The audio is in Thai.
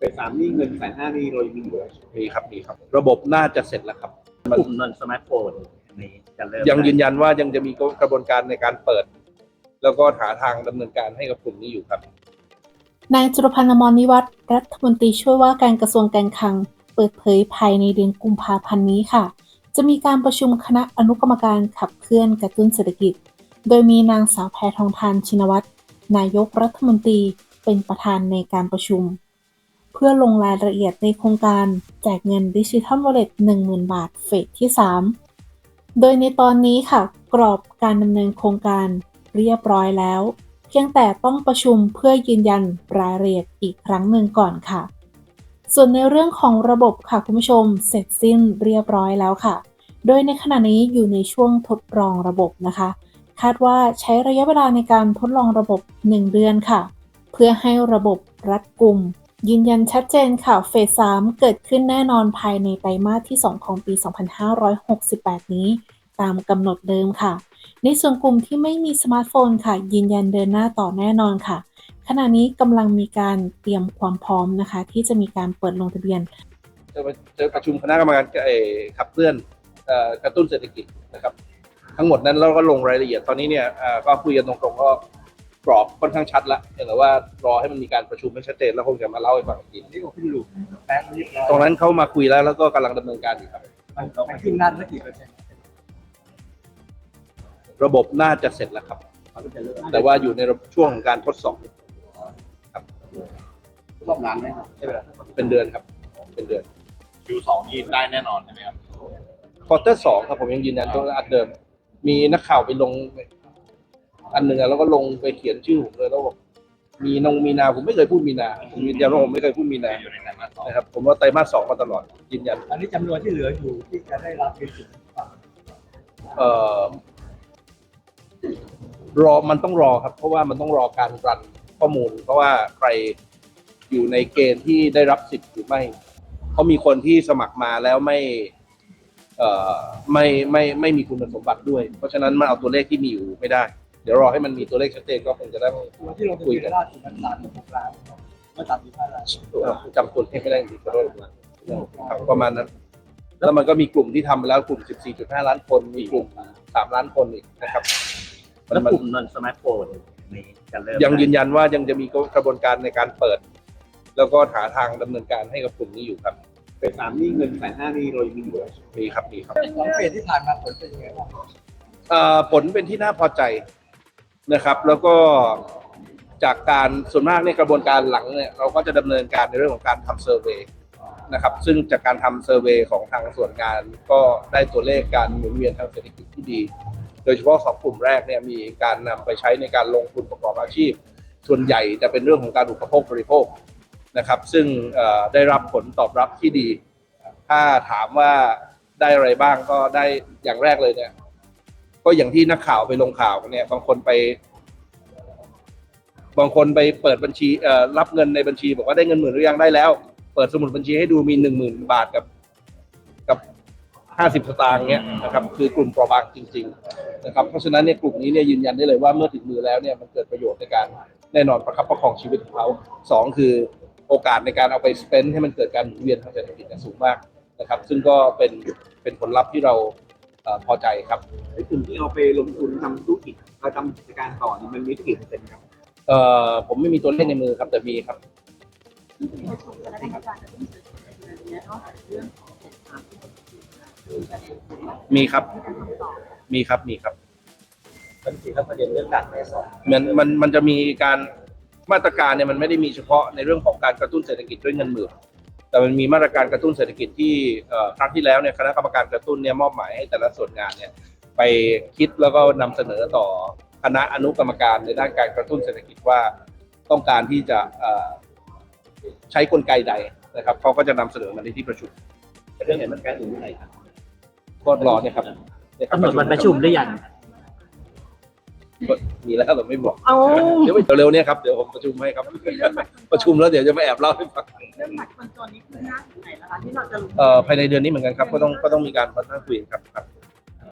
เฟสสามนี่เงินแสนห้านี่เรายังมีอยู่มีครับมีครับ ระบบน่าจะเสร็จแล้วครับกลุ่มเงินสมาร์ทโฟนนี้จะเริ่มยังยืนยันว่ายังจะมีกระบวนการในการเปิด แล้วก็หาทางดำเนินการให้กับกลุ่มนี้อยู่ครับนายจุลพันธ์อมรนิวัฒน์รัฐมนตรีช่วยว่าการกระทรวงการคลัง เปิดเผยภายในเดือนกุมภาพันธ์นี้ค่ะ จะมีการประชุมคณะอนุกรรมการขับเคลื่อนกระตุ้นเศรษฐกิจ โดยมีนางสาวแพทองทานชินวัตรนายกรัฐมนตรีเป็นประธานในการประชุมเพื่อลงรายละเอียดในโครงการแจกเงินดิจิทัลวอลเล็ต10,000 บาทเฟสที่ 3 โดยในตอนนี้ค่ะ กรอบการดำเนินโครงการเรียบร้อยแล้ว เพียงแต่ต้องประชุมเพื่อยืนยันรายละเอียดอีกครั้งหนึ่งก่อนค่ะ ส่วนในเรื่องของระบบค่ะคุณผู้ชมเสร็จสิ้นเรียบร้อยแล้วค่ะ โดยในขณะนี้อยู่ในช่วงทดลองระบบนะคะ คาดว่าใช้ระยะเวลาในการทดลองระบบ 1 เดือนค่ะ เพื่อให้ระบบรัดกุม ยืนยันชัดเจนค่ะ เฟส 3 เกิดขึ้นแน่นอนภายในไตรมาสที่ 2 ของปี 2568 นี้ ตามกำหนดเดิมค่ะ ในส่วนกลุ่มที่ไม่มีสมาร์ทโฟนค่ะ ยืนยันเดินหน้าต่อแน่นอนค่ะ ขณะนี้กำลังมีการเตรียมความพร้อมนะคะ ที่จะมีการเปิดลงทะเบียน จะประจะประชุมคณะกรรมการเอ่ขับเคลื่อนกระตุ้นเศรษฐกิจนะครับ ทั้งหมดนั้นเราก็ลงรายละเอียดตอนนี้เนี่ยก็คุยกันตรงๆก็ กรอบค่อนข้างชัดแล้วแต่ว่ารอให้มันมีการประชุมให้ชัดเจนแล้วคงจะมาเล่าให้ฟังอีกทีนี่ก็ขึ้นรูปแป๊บเรียบร้อยตรงนั้นเขามาคุยแล้วแล้วก็กำลังดำเนินการอยู่ครับมันมันขึ้นด้านละกี่เปอร์เซ็นต์ระบบน่าจะเสร็จแล้วครับมันก็จะเริ่มแต่ว่าอยู่ในช่วงของการทดสอบรอบนานไหมครับใช่ไหมล่ะเป็นเดือนครับ เป็นเดือนคิวสองนี้ได้แน่นอนใช่ไหมครับควอเตอร์สองครับผมยังยืนยันตัวอันเดิม มีนักข่าวไปลง อันหนึ่งอะแล้วก็ลงไปเขียนชื่อผมเลยแล้วบอกมีนงมีนาผมไม่เคยพูดมีนาผมยืนยันว่าผมไม่เคยพูดมีนาอยู่ในนั้นมาสองนะครับผมว่าไตรมาสสองมาตลอดยืนยันอันนี้จำนวนที่เหลืออยู่ที่จะได้รับเป็นสิบเอ่อรอมันต้องรอครับ เพราะว่ามันต้องรอการรันข้อมูล เพราะว่าใครอยู่ในเกณฑ์ที่ได้รับสิทธิ์หรือไม่เพราะมีคนที่สมัครมาแล้วไม่ เอ่อไม่ไม่ไม่มีคุณสมบัติด้วย เพราะฉะนั้นมันเอาตัวเลขที่มีอยู่ไม่ได้ เดี๋ยวรอให้มันมีตัวเลขชัดเจนก็คงจะได้ที่ลงทะเบียนล่าสุดมันสามสิบหกล้านมันสามสิบห้าล้านจำตัวเลขไม่ได้จริงๆขอโทษครับประมาณนั้น แล้วมันก็มีกลุ่มที่ทำไปแล้วกลุ่ม 14.5 ล้านคน มีกลุ่ม 3 ล้านคนอีกนะครับ แล้วกลุ่มเงินสมาร์ทโฟนนี้จะเริ่มยังยืนยันว่ายังจะมีกระบวนการในการเปิด แล้วก็หาทางดำเนินการให้กับกลุ่มนี้อยู่ครับเฟสสามนี่เงินแสนห้านี่เรายังมีอยู่มีครับมีครับ สองเฟสที่ผ่านมาผลเป็นยังไงบ้าง เอ่อผลเป็นที่น่าพอใจ นะครับ แล้วก็จากการส่วนมากในยกระบวนการหลังเนี่ยเราก็จะดำเนินการในเรื่องของการทำเซอร์เวย์นะครับ ซึ่งจากการทำเซอร์เวย์ของทางส่วนงานก็ได้ตัวเลขการหมุนเวียนทางเศรษฐกิจที่ดี โดยเฉพาะสองกลุ่มแรกเนี่ยมีการนำไปใช้ในการลงทุนประกอบอาชีพ ส่วนใหญ่จะเป็นเรื่องของการอุปโภคบริโภคนะครับ ซึ่งได้รับผลตอบรับที่ดี ถ้าถามว่าได้อะไรบ้างก็ได้อย่างแรกเลยเนี่ย ก็อย่างที่นักข่าวไปลงข่าวกันเนี่ย บางคนไป บางคนไปเปิดบัญชีเอ่อรับเงินในบัญชี บอกว่าได้เงินหมื่นหรือยังได้แล้ว เปิดสมุดบัญชีให้ดูมีหนึ่งหมื่นบาทกับ กับห้าสิบสตางค์เนี่ยนะครับ คือกลุ่มเปราะบางจริง ๆ นะครับ เพราะฉะนั้นเนี่ยกลุ่มนี้เนี่ยยืนยันได้เลยว่าเมื่อถึงมือแล้วเนี่ยมันเกิดประโยชน์ในการแน่นอนประคับประคองชีวิตของเขาสองคือโอกาสในการเอาไปสเปนให้มันเกิดการหมุนเวียนทางเศรษฐกิจเนี่ยสูงมากนะครับ ซึ่งก็เป็นเป็นผลลัพธ์ที่เราเอ่อ พอใจครับไอ้กลุ่มที่เอาไปลงทุนทำธุรกิจเราทำกิจการต่อนี่มันมีกี่เปอร์เซ็นต์ครับเอ่อผมไม่มีตัวเลขในมือครับ แต่มีครับมีครับ มีครับมีครับมันกี่ครับประเด็นเรื่องการแม่สอนมันมันมันจะมีการมาตรการเนี่ยมันไม่ได้มีเฉพาะในเรื่องของการกระตุ้นเศรษฐกิจด้วยเงินหมื่น แต่มันมีมาตรการกระตุ้นเศรษฐกิจที่เอ่อครั้งที่แล้วเนี่ยคณะกรรมการกระตุ้นเนี่ยมอบหมายให้แต่ละส่วนงานเนี่ยไปคิดแล้วก็นำเสนอต่อคณะอนุกรรมการในด้านการกระตุ้นเศรษฐกิจว่าต้องการที่จะเอ่อใช้กลไกใดนะครับเขาก็จะนำเสนอมาในที่ประชุมเรื่องเห็นมันการอื่นที่ไหนครับก็รอเนี่ยครับเนี่ยครับกำหนดวันประชุมหรือยัง ก็มีแล้วแต่ไม่บอก เอ้าเดี๋ยวเร็วๆเนี่ยครับ เดี๋ยวผมประชุมให้ครับ ประชุมแล้วเดี๋ยวจะมาแอบเล่าให้ฟัง เรื่องบัตรคนจนนี่คือหน้าถึงไหนแล้วคะที่เราจะรู้เอ่อภายในเดือนนี้เหมือนกันครับ ก็ต้องก็ต้องมีการมานั่งคุยกันครับครับ